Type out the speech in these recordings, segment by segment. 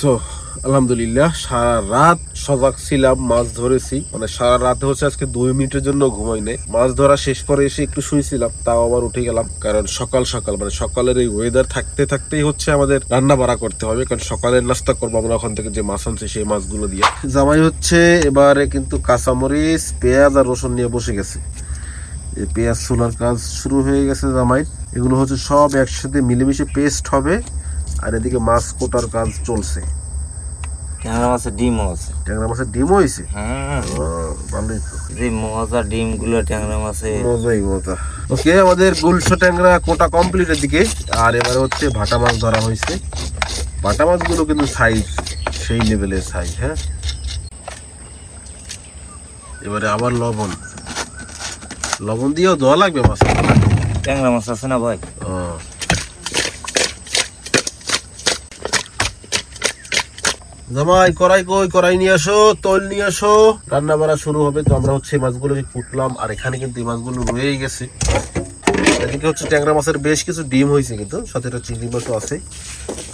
So, আলহামদুলিল্লাহ, সারা রাত সজাগ ছিলাম, মাছ ধরেছি। মানে সারা রাতে হচ্ছে আজকে দুই মিনিটের জন্য ঘুমাই নাই। মাছ ধরা শেষ পরে এসে একটু শুয়েছিলাম, তাও আবার উঠে গেলাম। কারণ সকাল সকাল মানে সকালের এই ওয়েদার থাকতে থাকতেই হচ্ছে আমাদের রান্না বাড়া করতে হবে, কারণ সকালের নাস্তা করব আমরা ওখান থেকে যে মাছ আনছি সেই মাছগুলো দিয়ে। জামাই হচ্ছে এবারে কিন্তু কাঁচামরিচ, পেঁয়াজ আর রসুন নিয়ে বসে গেছে। এই পেঁয়াজ ছোলার কাজ শুরু হয়ে গেছে জামাই। এগুলো হচ্ছে সব একসাথে মিলেমিশে পেস্ট হবে। আর এদিকে মাছ কোটার কাজ চলছে। ট্যাংরা মাছের ডিমও আছে। ট্যাংরা মাছের ডিমও হয়েছে হ্যাঁ। ভালোই তো। যে মজা ডিমগুলো ট্যাংরা মাছে মজাই মজা। ওকে আমাদের গুলশো ট্যাংরা কোটা কমপ্লিটের দিকে আর এবারে হচ্ছে ভাটা মাছ ধরা হয়েছে ভাটা মাছগুলো কিন্তু সাইজ সেই লেভেলের সাইজ হ্যাঁ? এবারে আবার লবণ। লবণ দিয়েও দেওয়া লাগবে মাছ ট্যাংরা মাছ আছে না ভাই? জামাই, কড়াই কই? কড়াই নিয়ে আসো, তৈল নিয়ে আসো। রান্না বাড়া শুরু হবে, তো আমরা হচ্ছে মাছগুলোকে কুটলাম, আর এখানে কিন্তু এই মাছগুলো রয়েই গেছে। এদিকে হচ্ছে ট্যাংরা মাছের বেশ কিছু ডিম হয়েছে কিন্তু, সাথে একটা চিংড়ি মাছও আছে,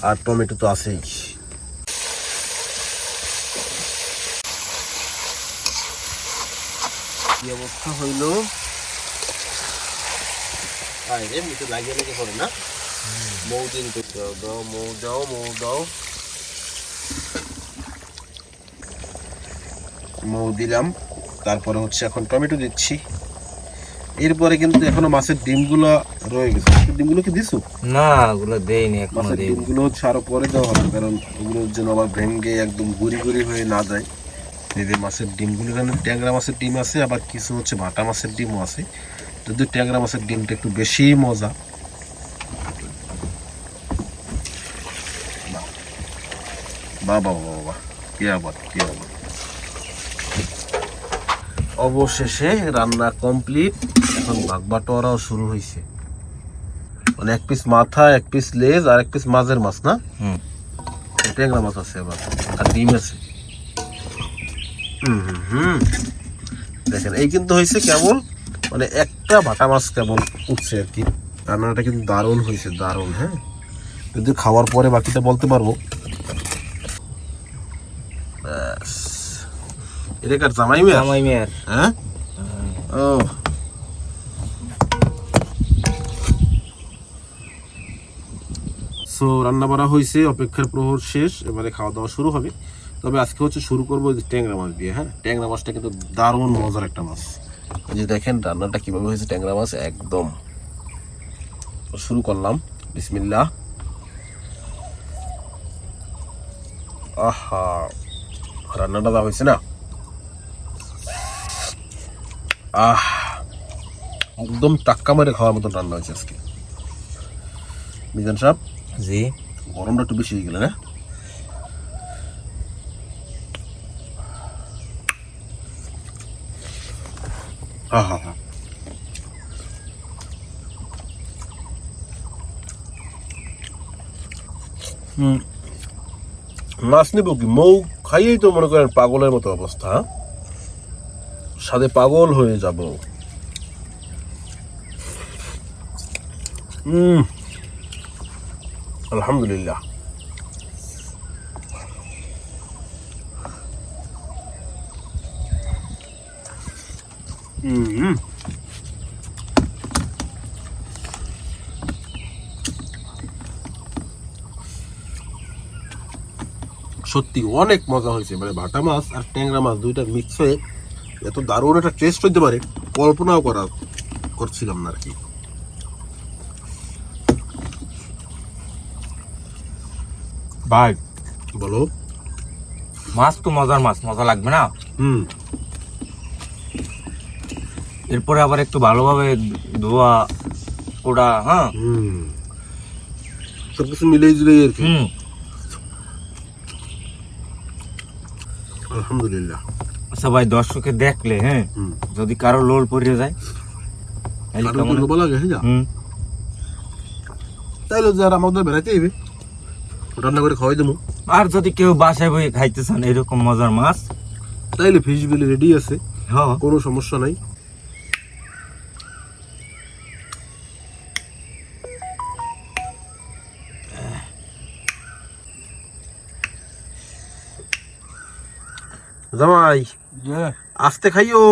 আর টমেটো তো আছেই। অবস্থা হইল? না। মৌ দিন দাও দাও, মৌ দাও মৌ দাও। মৌ দিলাম। তারপরে হচ্ছে এখন টমেটো দিচ্ছি। এরপরে কিন্তু এখনও মাছের ডিমগুলো রয়ে গেছে। ডিমগুলো কি দিছো? না ওগুলো দেয়নি এখনও মাছের দেয়নি ডিমগুলো হচ্ছে আরও পরে দেওয়া হবে কারণ ওগুলো যেন আবার ভেঙে একদম গুড়ি গুড়ি হয়ে না যায়। এই যে মাছের ডিমগুলো এখানে ট্যাংরা মাছের ডিম আছে আবার কিছু হচ্ছে ভাটা মাছের ডিমও আছে। যদি ট্যাংরা মাছের ডিমটা একটু বেশি মজা। বাহ বাহ বাহ। কি আবার কি আবার। অবশেষে রান্না কমপ্লিট। এখন বাগবাটোয়ারাও শুরু হয়েছে মানে এক পিস মাথা এক পিস লেজ আর এক পিস মাছের মাছ না? হুম। ট্যাংরা মাছ আছে এবার আর ডিম আছে। হুম হুম হুম। দেখেন এই কিন্তু হয়েছে কেবল মানে একটা ভাটা মাছ কেবল উঠছে আর কি। রান্নাটা কিন্তু দারুণ হয়েছে দারুণ হ্যাঁ? যদি খাওয়ার পরে বাকিটা বলতে পারব। এটা কার জামাই জামাই মেয়ের। হ্যাঁ? ও। সো রান্না বাড়া হয়েছে অপেক্ষার প্রহর শেষ এবারে খাওয়া দাওয়া শুরু হবে। তবে আজকে হচ্ছে শুরু করব ট্যাংরা মাছ দিয়ে হ্যাঁ? ট্যাংরা মাছটা কিন্তু দারুণ মজার একটা মাছ। যে দেখেন রান্নাটা কীভাবে হয়েছে ট্যাংরা মাছ একদম। শুরু করলাম। বিসমিল্লাহ। আহা রান্নাটা দা হয়েছে না? আহ একদম টাক্কা মেরে খাওয়ার মতন রান্না হয়েছে আজকে। মিজান সাহেব জি। গরমটা একটু বেশি হয়ে গেল না? আহা। হা হুম। মাছ নেব কি? মৌ খাইয়েই তো মনে করেন পাগলের মতো অবস্থা হ্যাঁ? সাথে পাগল হয়ে যাব। হুম আলহামদুলিল্লাহ। হুম সত্যি অনেক মজা হয়েছে মানে ভাটা মাছ আর ট্যাংরা মাছ দুইটা মিক্স হয়ে এত দারুণ একটা টেস্ট হইতে পারে কল্পনাও করা করছিলাম না আর কি। ভাই। বলো। মাছ তো মজার মাছ মজা লাগবে না? হুম। এরপরে আবার একটু ভালোভাবে ধোয়া ওটা হ্যাঁ? হুম। সবকিছু মিলেই জুলে আর কি। হুম। আলহামদুলিল্লাহ। আচ্ছা ভাই দর্শকে দেখলে হ্যাঁ যদি কারও লোল পড়ে যায় হ্যাঁ হুম। তাইলে যার আমাদের বেড়াইতে রান্না করে খাওয়াই দেবো। আর যদি কেউ বাসায় বই খাইতে চান এরকম মজার মাছ? তাইলে ফিশ বিল রেডি আছে হ্যাঁ। কোনো সমস্যা নাই। জামাই আসতে খাইও।